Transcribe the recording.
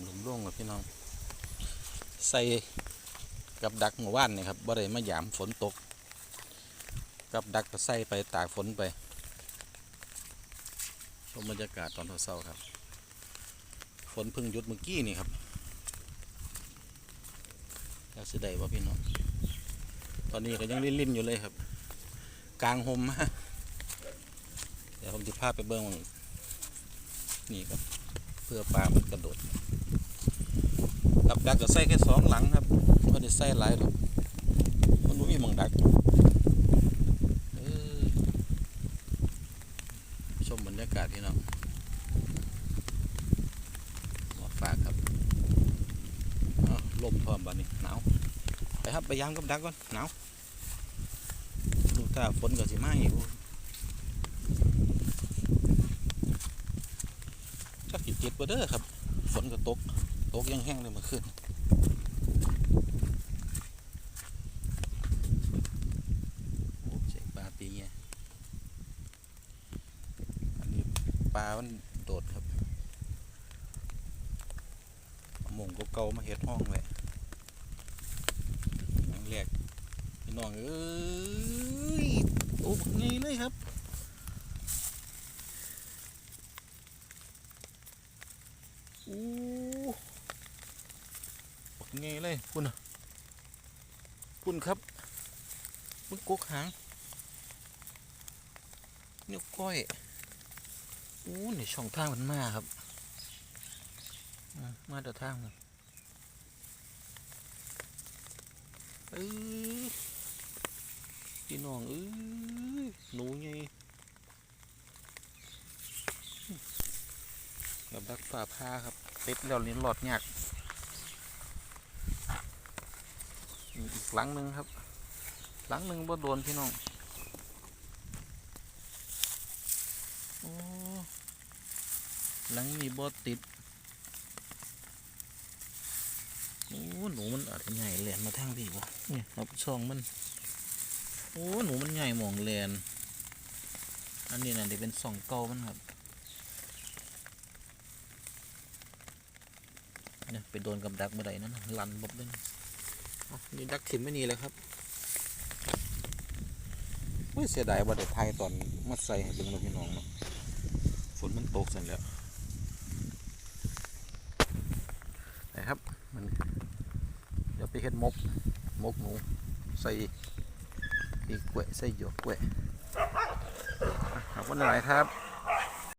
ำลุมร่วงกับพี่น้อง ใส่กับดักหมู่บ้านนี่ครับบ่ได้มาหยามฝนตก กับดักก็ใส่ไปตากฝนไป ชมบรรยากาศตอนเช้าครับ ฝนพึ่งหยุดเมื่อกี้นี่ครับอยากสิได้บ่พี่น้อง ตอนนี้ก็ยังลิ่นๆอยู่เลยครับ กลางห่มฮะเดี๋ยวผมจะพาไปเบิ้งนี่ครับ เพื่อปลามันกระโดด กับดักก็ใส่แค่สองหลังครับไม่ได้ใส่หลายหรอกมันบ่มีมองดักชมบรรยากาศพี่น้องมาฝากครับลมพร้อมบ้านนี้หนาวไปครับไปยามกับดักก่อนหนาวดูถ้าฝนก็สิมาอีกจักสิเจ็ดบ่เด้อครับฝนก็ตก ตกยังแห้งเลยมื่อคืนโอ้เสียงปลาตีเงี้ยอันนี้ปลามันโดดครับเอาหมงเก่ามาเฮ็ดห้องไว้ครั้งแรกพี่น้องเอ้ยโอ้ไงเลยครับอู้ ไงเลยคุณคุณครับมึงกกหางนิ้วก้อยอู้นี่ช่องทางมันมาครับ มาแต่ทางมันเอ้ยพี่น้องเอ้ยหนูไงกับดักฝ่าผ้าครับติดแล้วนี่หลอดยาก อีกหลังหนึ่งครับ หลังหนึ่งบ่โดนพี่น้องโอ้หลังนี้บ่ติดโอ้หนูมันอาจจะใหญ่แหลนมาทางพี่บ่นี่ยครับช่องมันโอ้หนูมันใหญ่หมองแหลนอันนี้น่ะเดี๋ยวเป็นสองเก่ามันครับเนี่ยไปโดนกับดักเมื่อใดนั้นลันบบเลย นะอ๋อนี่ดักถิ่มไม่นี่เลยครับเฮ้ยเสียดายว่าเด็ไทยตอนมัดใส่ให้เป็นพี่น้องเนาะฝนมันตกเสร็จแล้วนะครับมันเดี๋ยวไปเฮ็ดมกมกหนูใส่ปีกกล้วยใส่หยวกกล้วยอะขอบคุณหลายครับ